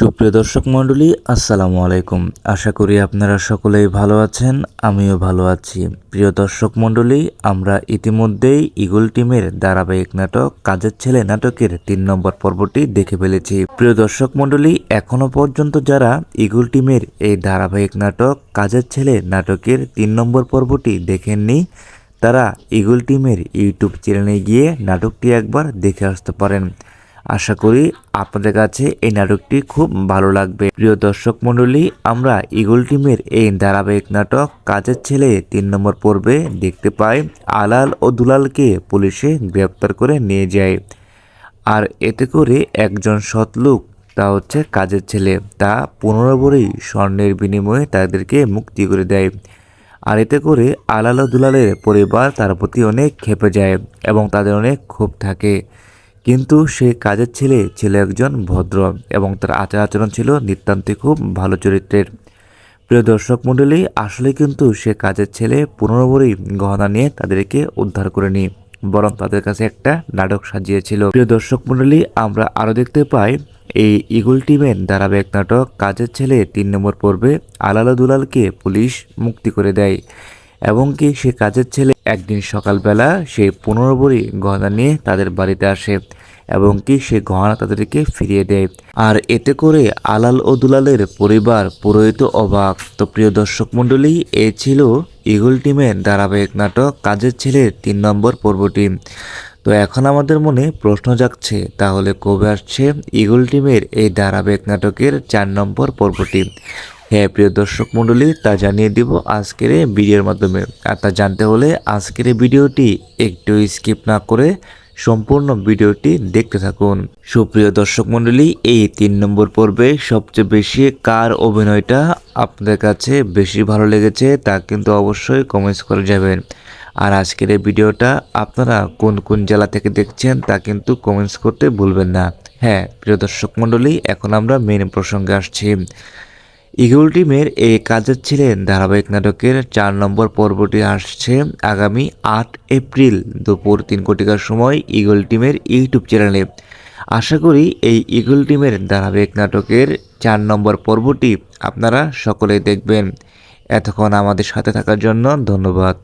সুপ্রিয় দর্শক মণ্ডলী, আসসালামু আলাইকুম। আশা করি আপনারা সকলেই ভালো আছেন, আমিও ভালো আছি। প্রিয় দর্শক মণ্ডলী, আমরা ইতিমধ্যেই ইগল টিমের ধারাবাহিক নাটক, কাজের ছেলে নাটকের তিন নম্বর পর্বটি দেখে ফেলেছি। প্রিয় দর্শক মণ্ডলী, এখনও পর্যন্ত যারা ইগল টিমের এই ধারাবাহিক নাটক, কাজের ছেলে নাটকের তিন নম্বর পর্বটি দেখেননি, তারা ইগল টিমের ইউটিউব চ্যানেলে গিয়ে নাটকটি একবার দেখে আসতে পারেন। আশা করি আপনাদের কাছে এই নাটকটি খুব ভালো লাগবে। প্রিয় দর্শক মণ্ডলী, আমরা ইগল টিমের এই ধারাবাহিক নাটক কাজের ছেলে তিন নম্বর পর্বে দেখতে পাই। আলাল ও দুলালকে পুলিশে গ্রেপ্তার করে নিয়ে যায়। আর এতে করে একজন সৎলোক তা হচ্ছে কাজের ছেলে। তা পনেরো স্বর্ণের বিনিময়ে তাদেরকে মুক্তি করে দেয়। আর এতে করে আলাল ও দুলালের পরিবার তার প্রতি অনেক খেপে যায় এবং তাদের অনেক ক্ষোভ থাকে। কিন্তু সে কাজের ছেলে ছিল একজন ভদ্র এবং তার আচার আচরণ ছিল নিতান্তই খুব ভালো চরিত্রের। প্রিয় দর্শক মণ্ডলী, আসলে কিন্তু সে কাজের ছেলে পনেরো ভরি গহনা নিয়ে তাদেরকে উদ্ধার করে নি, বরং তাদের কাছে একটা নাটক সাজিয়েছিল। প্রিয় দর্শক মণ্ডলী, আমরা আরও দেখতে পাই, এই ইগল টিমের ধারাবাহিক নাটক কাজের ছেলে তিন নম্বর পর্বে আলালা দুলালকে পুলিশ মুক্তি করে দেয়। এবং কি সে কাজের ছেলে একদিন সকালবেলা সেই পনেরো বড়ি গহনা নিয়ে তাদের বাড়িতে আসে এবং কি সে গহনা তাদেরকে ফিরিয়ে দেয়। আর এতে করে আলাল ও দুলালের পরিবার পুরোহিত অবাক। তো প্রিয় দর্শক মণ্ডলী, এ ছিল ইগল টিমের ধারাবাহিক নাটক কাজের ছেলের তিন নম্বর পর্বটি। তো এখন আমাদের মনে প্রশ্ন জাগছে, তাহলে কবে আসছে ইগল টিমের এই ধারাবাহিক নাটকের চার নম্বর পর্বটি? হ্যাঁ প্রিয় দর্শক মণ্ডলী, তা জানিয়ে দিব আজকের এই ভিডিওর মাধ্যমে। আর তা জানতে হলে আজকের এই ভিডিওটি একটু স্কিপ না করে সম্পূর্ণ ভিডিওটি দেখতে থাকুন। সুপ্রিয় দর্শক মণ্ডলী, এই তিন নম্বর পর্বে সবচেয়ে বেশি কার অভিনয়টা আপনাদের কাছে বেশি ভালো লেগেছে তা কিন্তু অবশ্যই কমেন্টস করে যাবেন। আর আজকের এই ভিডিওটা আপনারা কোন কোন জেলা থেকে দেখছেন তা কিন্তু কমেন্টস করতে ভুলবেন না। হ্যাঁ প্রিয় দর্শক মণ্ডলী, এখন আমরা মেন প্রসঙ্গে আসছি। ইগল টিমের এই কাজের ছিলেন ধারাবাহিক নাটকের চার নম্বর পর্বটি আসছে আগামী আট এপ্রিল দুপুর তিন কোটিকার সময় ইগল টিমের ইউটিউব চ্যানেলে। আশা করি এই ইগল টিমের ধারাবাহিক নাটকের চার নম্বর পর্বটি আপনারা সকলেই দেখবেন। এতক্ষণ আমাদের সাথে থাকার জন্য ধন্যবাদ।